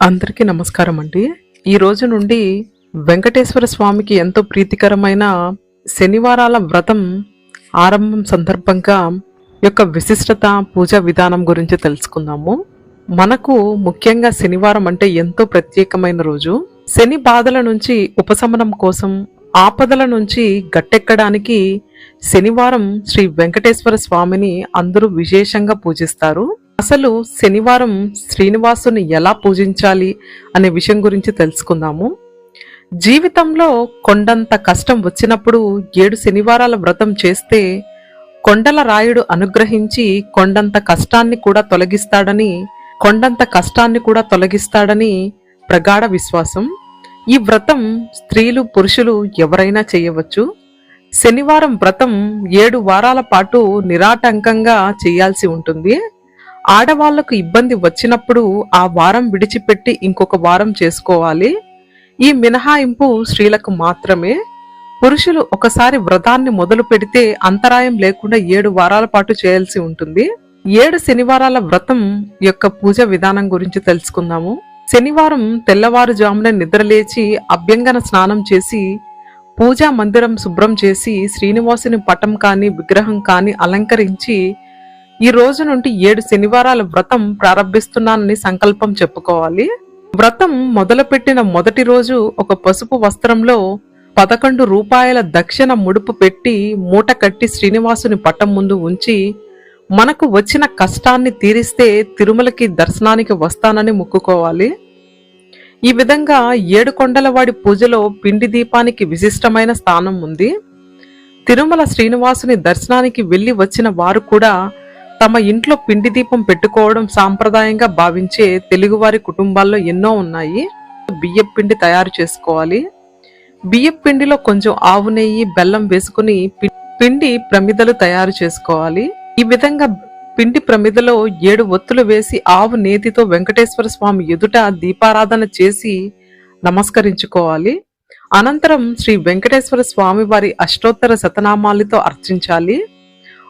అందరికీ నమస్కారం అండి. ఈ రోజు నుండి వెంకటేశ్వర స్వామికి ఎంతో ప్రీతికరమైన శనివారాల వ్రతం ఆరంభం సందర్భంగా యొక్క విశిష్టత పూజా విధానం గురించి తెలుసుకుందాము. మనకు ముఖ్యంగా శనివారం అంటే ఎంతో ప్రత్యేకమైన రోజు. శని బాధల నుంచి ఉపశమనం కోసం ఆపదల నుంచి గట్టెక్కడానికి శనివారం శ్రీ వెంకటేశ్వర స్వామిని అందరూ విశేషంగా పూజిస్తారు. అసలు శనివారం శ్రీనివాసుని ఎలా పూజించాలి అనే విషయం గురించి తెలుసుకుందాము. జీవితంలో కొండంత కష్టం వచ్చినప్పుడు ఏడు శనివారాల వ్రతం చేస్తే కొండల రాయుడు అనుగ్రహించి కొండంత కష్టాన్ని కూడా తొలగిస్తాడని కొండంత కష్టాన్ని కూడా తొలగిస్తాడని ప్రగాఢ విశ్వాసం. ఈ వ్రతం స్త్రీలు పురుషులు ఎవరైనా చేయవచ్చు. శనివారం వ్రతం ఏడు వారాల పాటు నిరాటంకంగా చేయాల్సి ఉంటుంది. ఆడవాళ్ళకు ఇబ్బంది వచ్చినప్పుడు ఆ వారం విడిచిపెట్టి ఇంకొక వారం చేసుకోవాలి. ఈ మినహాయింపు స్త్రీలకు మాత్రమే. పురుషులు ఒకసారి వ్రతాన్ని మొదలు పెడితే అంతరాయం లేకుండా ఏడు వారాల పాటు చేయాల్సి ఉంటుంది. ఏడు శనివారాల వ్రతం యొక్క పూజ విధానం గురించి తెలుసుకుందాము. శనివారం తెల్లవారుజామున నిద్రలేచి అభ్యంగన స్నానం చేసి పూజా మందిరం శుభ్రం చేసి శ్రీనివాసుని పటం కానీ విగ్రహం కానీ అలంకరించి ఈ రోజు నుండి ఏడు శనివారాల వ్రతం ప్రారంభిస్తున్నానని సంకల్పం చెప్పుకోవాలి. వ్రతం మొదలుపెట్టిన మొదటి రోజు ఒక పసుపు వస్త్రంలో పదకొండు రూపాయల దక్షిణ ముడుపు పెట్టి మూట కట్టి శ్రీనివాసుని పట్టం ముందు ఉంచి మనకు వచ్చిన కష్టాన్ని తీరిస్తే తిరుమలకి దర్శనానికి వస్తానని మొక్కుకోవాలి. ఈ విధంగా ఏడు కొండలవాడి పూజలో పిండి దీపానికి విశిష్టమైన స్థానం ఉంది. తిరుమల శ్రీనివాసుని దర్శనానికి వెళ్ళి వచ్చిన వారు కూడా తమ ఇంట్లో పిండి దీపం పెట్టుకోవడం సాంప్రదాయంగా భావించే తెలుగువారి కుటుంబాల్లో ఎన్నో ఉన్నాయి. బియ్యం పిండి తయారు చేసుకోవాలి. బియ్యం పిండిలో కొంచెం ఆవు నెయ్యి బెల్లం వేసుకుని పి- పిండి ప్రమిదలు తయారు చేసుకోవాలి. ఈ విధంగా పిండి ప్రమిదలో ఏడు ఒత్తులు వేసి ఆవు నేతితో వెంకటేశ్వర స్వామి ఎదుట దీపారాధన చేసి నమస్కరించుకోవాలి. అనంతరం శ్రీ వెంకటేశ్వర స్వామి వారి అష్టోత్తర శతనామాలతో అర్చించాలి.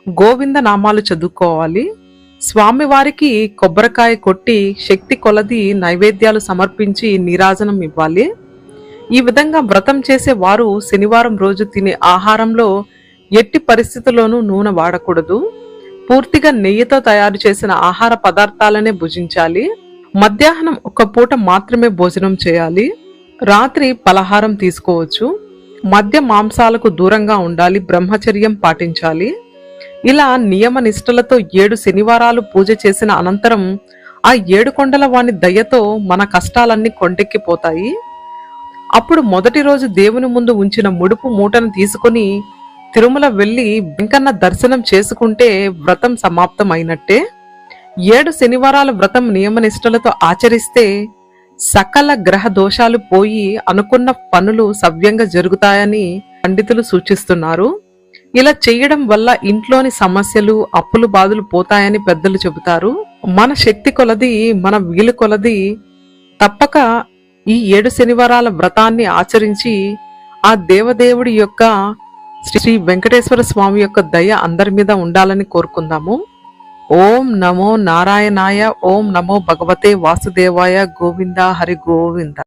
గోవింద నామాలు చదువుకోవాలి. స్వామివారికి కొబ్బరికాయ కొట్టి శక్తి కొలది నైవేద్యాలు సమర్పించి నీరాజనం ఇవ్వాలి. ఈ విధంగా వ్రతం చేసే వారు శనివారం రోజు తినే ఆహారంలో ఎట్టి పరిస్థితుల్లోనూ నూనె వాడకూడదు. పూర్తిగా నెయ్యితో తయారు చేసిన ఆహార పదార్థాలనే భుజించాలి. మధ్యాహ్నం ఒక పూట మాత్రమే భోజనం చేయాలి. రాత్రి పలహారం తీసుకోవచ్చు. మద్య మాంసాలకు దూరంగా ఉండాలి బ్రహ్మచర్యం పాటించాలి. ఇలా నియమ నిష్ఠలతో ఏడు శనివారాలు పూజ చేసిన అనంతరం ఆ ఏడు కొండల వాని దయతో మన కష్టాలన్నీ కొండెక్కిపోతాయి. అప్పుడు మొదటి రోజు దేవుని ముందు ఉంచిన ముడుపు మూటను తీసుకుని తిరుమల వెళ్ళి వెంకన్న దర్శనం చేసుకుంటే వ్రతం సమాప్తం అయినట్టే ఏడు శనివారాల వ్రతం నియమనిష్టలతో ఆచరిస్తే సకల గ్రహ దోషాలు పోయి అనుకున్న పనులు సవ్యంగా జరుగుతాయని పండితులు సూచిస్తున్నారు. ఇలా చేయడం వల్ల ఇంట్లోని సమస్యలు అప్పులు బాధలు పోతాయని పెద్దలు చెబుతారు. మన శక్తి కొలది మన వీలు కొలది తప్పక ఈ ఏడు శనివారాల వ్రతాన్ని ఆచరించి ఆ దేవదేవుడి యొక్క శ్రీ వెంకటేశ్వర స్వామి యొక్క దయ అందరి మీద ఉండాలని కోరుకుందాము. ఓం నమో నారాయణాయ ఓం నమో భగవతే వాసుదేవాయ గోవింద హరి గోవింద.